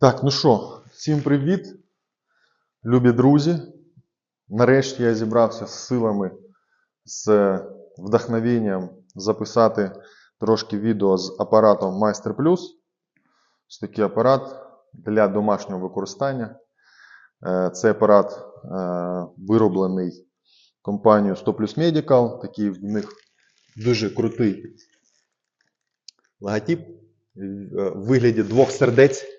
Так, ну що, всім привіт, любі друзі. Нарешті я зібрався з силами, з вдохновенням записати трошки відео з апаратом Майстер Plus. Ось такий апарат для домашнього використання. Е, Цей апарат е, вироблений компанією 100 Plus Medical. Такий в них дуже крутий логотип е, в вигляді двох сердець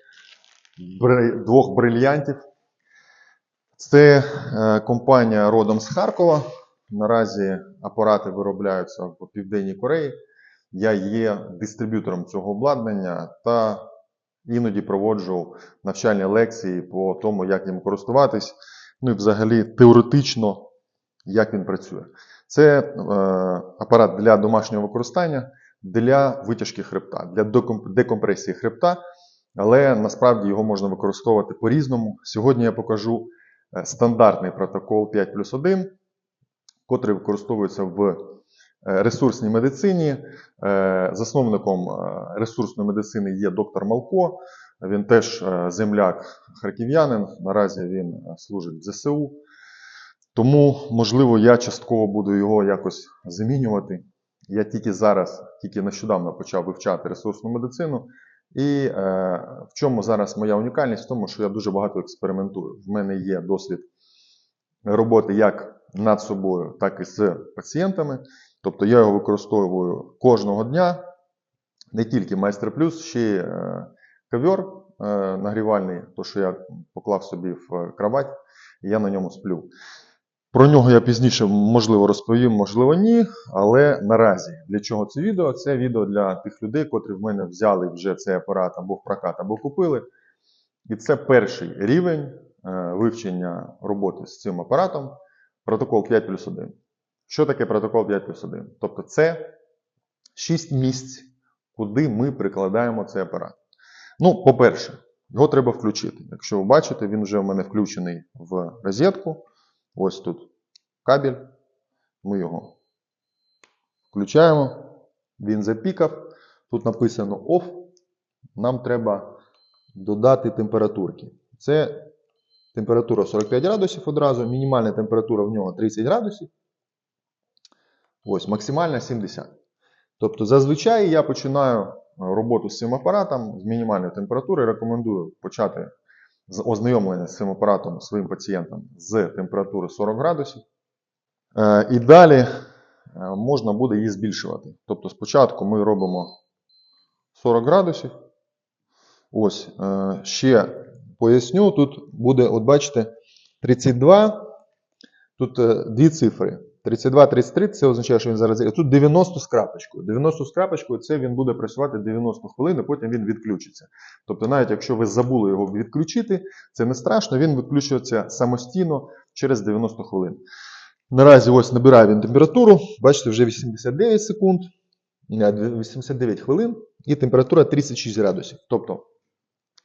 двох брильянтів. Це е, компанія родом з Харкова. Наразі апарати виробляються в Південній Кореї. Я є дистриб'ютором цього обладнання та іноді проводжу навчальні лекції по тому, як ним користуватись, ну і взагалі теоретично, як він працює. Це е, апарат для домашнього використання, для витяжки хребта, для декомпресії хребта але насправді його можна використовувати по-різному. Сьогодні я покажу е, стандартний протокол 5 плюс 1, котрий використовується в е, ресурсній медицині. Е, Засновником ресурсної медицини є доктор Малко. Він теж е, земляк харків'янин. Наразі він служить в ЗСУ. Тому, можливо, я частково буду його якось замінювати. Я тільки зараз, тільки нещодавно почав вивчати ресурсну медицину. І е, в чому зараз моя унікальність? В тому, що я дуже багато експериментую. В мене є досвід роботи як над собою, так і з пацієнтами. Тобто я його використовую кожного дня, не тільки майстер плюс, ще й е, ковер е, нагрівальний, то що я поклав собі в кровать, і я на ньому сплю. Про нього я пізніше можливо розповім, можливо, ні. Але наразі для чого це відео? Це відео для тих людей, котрі в мене взяли вже цей апарат або в прокат, або купили. І це перший рівень е, вивчення роботи з цим апаратом. Протокол 5 плюс 1. Що таке протокол 5 плюс 1? Тобто це 6 місць, куди ми прикладаємо цей апарат. Ну, по-перше, його треба включити. Якщо ви бачите, він вже в мене включений в розетку. Ось тут кабель. Ми його включаємо. Він запікав. Тут написано OFF. Нам треба додати температурки. Це температура 45 градусів одразу. Мінімальна температура в нього 30 градусів. Ось, максимальна 70. Тобто, зазвичай я починаю роботу з цим апаратом з мінімальної температури. Рекомендую почати ознайомлення з цим апаратом своїм пацієнтам з температури 40 градусів. Е, І далі е, можна буде її збільшувати. Тобто спочатку ми робимо 40 градусів. Ось е, ще поясню. Тут буде, от бачите, 32. Тут дві цифри. 32, 33 це означає, що він зараз. Тут 90 з крапочкою. 90 з крапочкою це він буде працювати 90 хвилин, і потім він відключиться. Тобто, навіть якщо ви забули його відключити, це не страшно, він відключується самостійно через 90 хвилин. Наразі ось набирає він температуру. Бачите, вже 89 секунд, 89 хвилин і температура 36 градусів. Тобто,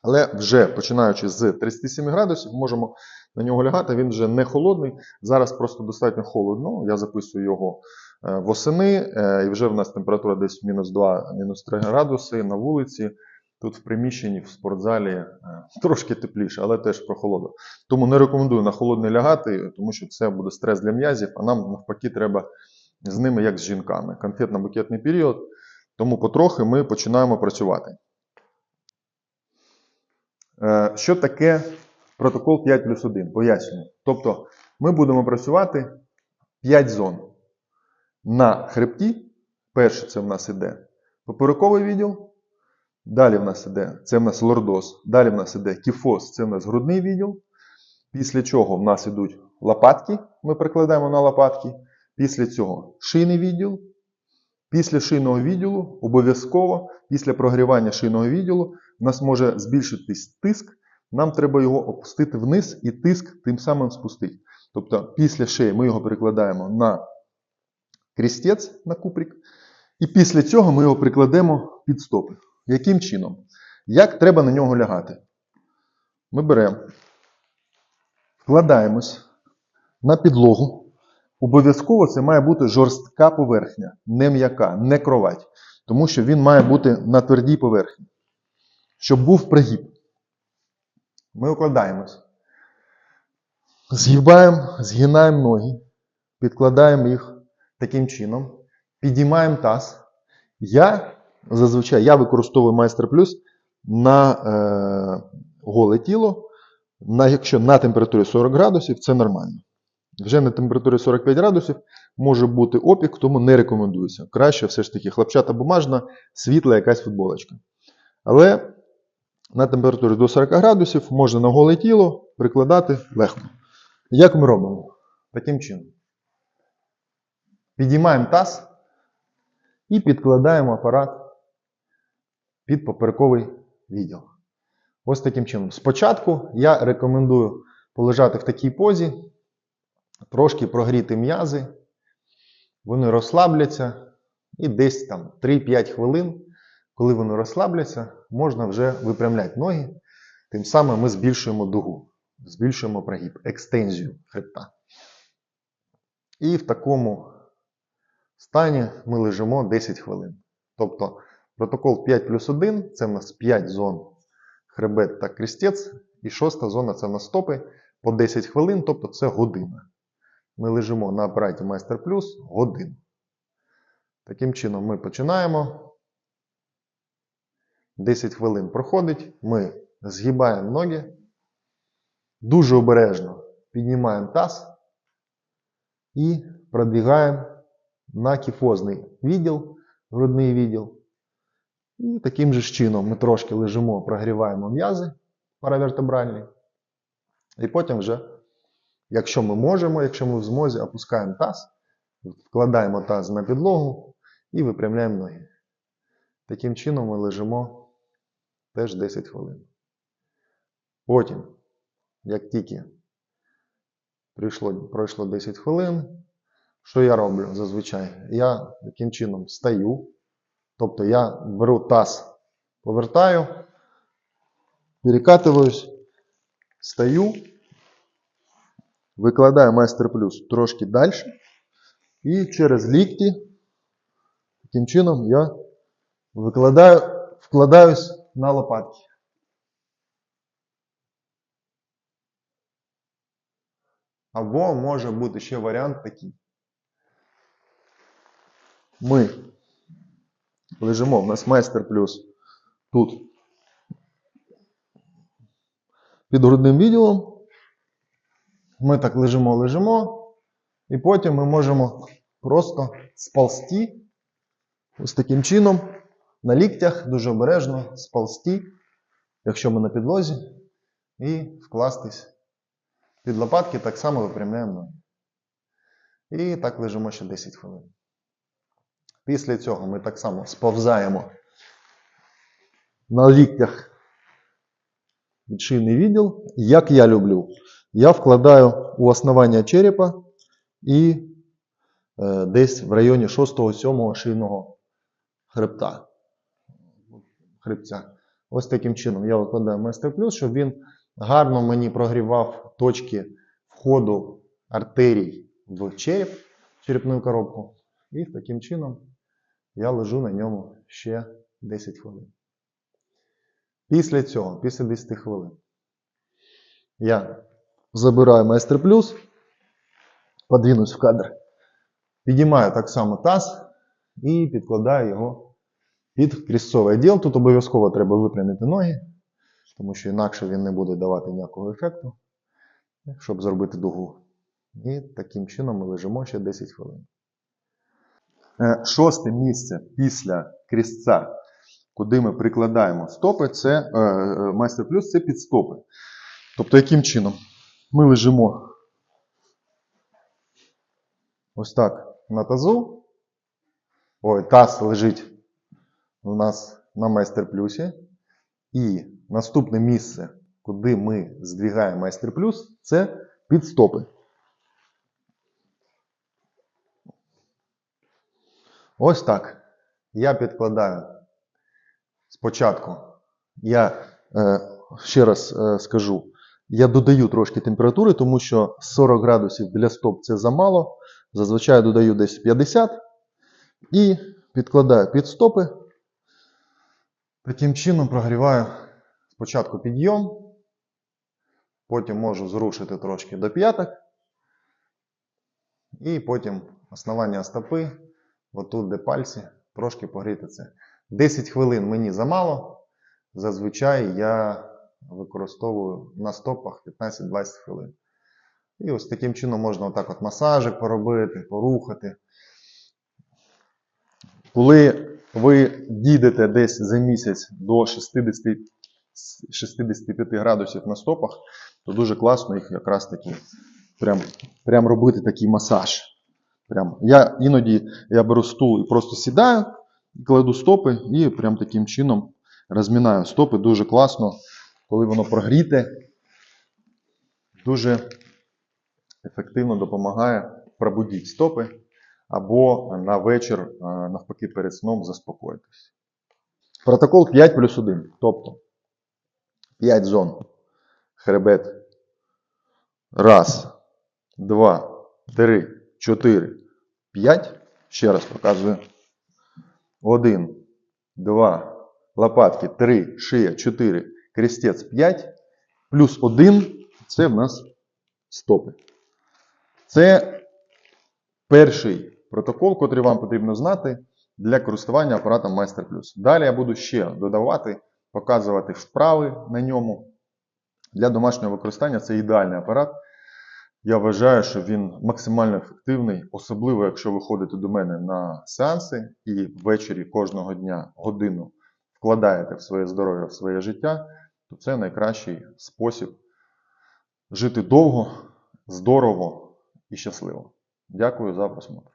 але вже починаючи з 37 градусів, можемо на нього лягати. Він вже не холодний. Зараз просто достатньо холодно. Я записую його е, восени, е, і вже в нас температура десь мінус 2, мінус 3 градуси на вулиці. Тут в приміщенні, в спортзалі е, трошки тепліше, але теж прохолодно. Тому не рекомендую на холодне лягати, тому що це буде стрес для м'язів, а нам навпаки треба з ними як з жінками. Конфетно-букетний період. Тому потрохи ми починаємо працювати. Що таке протокол 5 плюс 1? Пояснюю. Тобто ми будемо працювати 5 зон. На хребті, перше це в нас іде поперековий відділ, далі в нас іде, це в нас лордоз, далі в нас іде кіфоз, це в нас грудний відділ. Після чого в нас йдуть лопатки, ми прикладаємо на лопатки. Після цього шийний відділ. Після шийного відділу обов'язково, після прогрівання шийного відділу, в нас може збільшитись тиск. Нам треба його опустити вниз і тиск тим самим спустити. Тобто після шиї ми його перекладаємо на крістець на куприк. І після цього ми його прикладемо під стопи. Яким чином? Як треба на нього лягати? Ми беремо, вкладаємось на підлогу. Обов'язково це має бути жорстка поверхня, не м'яка, не кровать. Тому що він має бути на твердій поверхні. Щоб був пригиб. Ми укладаємось. Згибаємо, згинаємо ноги, підкладаємо їх таким чином, підіймаємо таз. Я зазвичай я використовую майстер плюс на е, голе тіло. На, якщо на температурі 40 градусів, це нормально. Вже на температурі 45 градусів може бути опік, тому не рекомендується. Краще все ж таки хлопчата бумажна, світла якась футболочка. Але на температурі до 40 градусів можна на голе тіло прикладати легко. Як ми робимо? Таким чином. Підіймаємо таз і підкладаємо апарат під поперековий відділ. Ось таким чином. Спочатку я рекомендую полежати в такій позі, трошки прогріти м'язи, вони розслабляться, і десь там 3-5 хвилин, коли вони розслабляться, можна вже випрямляти ноги. Тим самим ми збільшуємо дугу, збільшуємо прогиб, екстензію хребта. І в такому стані ми лежимо 10 хвилин. Тобто протокол 5 плюс 1 це в нас 5 зон хребет та крестець, і шоста зона це в нас стопи по 10 хвилин, тобто це година. Ми лежимо на апараті Майстер Плюс годину. Таким чином ми починаємо. 10 хвилин проходить, ми згибаємо ноги, дуже обережно піднімаємо таз і продвигаємо на кіфозний відділ, грудний відділ. І таким же чином ми трошки лежимо, прогріваємо м'язи паравертебральні. І потім вже, якщо ми можемо, якщо ми в змозі, опускаємо таз, вкладаємо таз на підлогу і випрямляємо ноги. Таким чином ми лежимо теж 10 хвилин. Потім, як тільки прийшло, пройшло 10 хвилин, що я роблю зазвичай? Я таким чином стаю. Тобто я беру таз, повертаю, перекатуюсь, стаю, викладаю майстер плюс трошки далі. І через лікті, таким чином я викладаю, вкладаюсь на лопатки. Або може бути ще варіант такий. Ми лежимо, в нас майстер плюс тут під грудним відділом. Ми так лежимо, лежимо, і потім ми можемо просто сползти ось таким чином на ліктях, дуже обережно сползти, якщо ми на підлозі, і вкластись під лопатки, так само випрямляємо ноги. І так лежимо ще 10 хвилин. Після цього ми так само сповзаємо на ліктях шийний відділ. Як я люблю, я вкладаю у основання черепа і е, десь в районі 6-7 шийного хребта. Хребця. Ось таким чином я викладаю майстер плюс, щоб він гарно мені прогрівав точки входу артерій в череп, черепну коробку. І таким чином я лежу на ньому ще 10 хвилин. Після цього, після 10 хвилин, я забираю майстер плюс, подвинусь в кадр, підіймаю так само таз і підкладаю його під крісцовий відділ. Тут обов'язково треба випрямити ноги, тому що інакше він не буде давати ніякого ефекту, щоб зробити дугу. І таким чином ми лежимо ще 10 хвилин. Е, Шосте місце після крісця, куди ми прикладаємо стопи, це е, е, майстер плюс це підстопи. Тобто, яким чином? Ми лежимо ось так на тазу. Ой, таз лежить у нас на майстер плюсі. І наступне місце, куди ми здвигаємо майстер плюс, це підстопи. Ось так. Я підкладаю спочатку. Я е, ще раз е, скажу, я додаю трошки температури, тому що 40 градусів для стоп це замало. Зазвичай додаю десь 50 і підкладаю під стопи. Таким чином прогріваю спочатку підйом, Потім можу зрушити трошки до п'яток. І потім основання стопи, отут, де пальці, трошки погріти це. 10 хвилин мені замало. Зазвичай я використовую на стопах 15-20 хвилин. І ось таким чином можна отак от масажик поробити, порухати. Коли ви дійдете десь за місяць до 60, 65 градусів на стопах, то дуже класно їх якраз таки прям, прям робити такий масаж. Прям. Я іноді я беру стул і просто сідаю, кладу стопи і прям таким чином розмінаю стопи. Дуже класно, коли воно прогріте, дуже ефективно допомагає пробудити стопи або на вечір, е, навпаки, перед сном заспокоїтись. Протокол 5 плюс 1. Тобто 5 зон. Хребет. Раз, два, три, чотири, п'ять. Ще раз показую. Один, два, лопатки, три, шия, чотири, крестець, п'ять. Плюс один це в нас стопи. Це перший протокол, котрий вам потрібно знати для користування апаратом Майстер Плюс. Далі я буду ще додавати, показувати вправи на ньому. Для домашнього використання це ідеальний апарат. Я вважаю, що він максимально ефективний, особливо якщо ви ходите до мене на сеанси і ввечері кожного дня годину вкладаєте в своє здоров'я, в своє життя, то це найкращий спосіб жити довго, здорово і щасливо. Дякую за просмотр.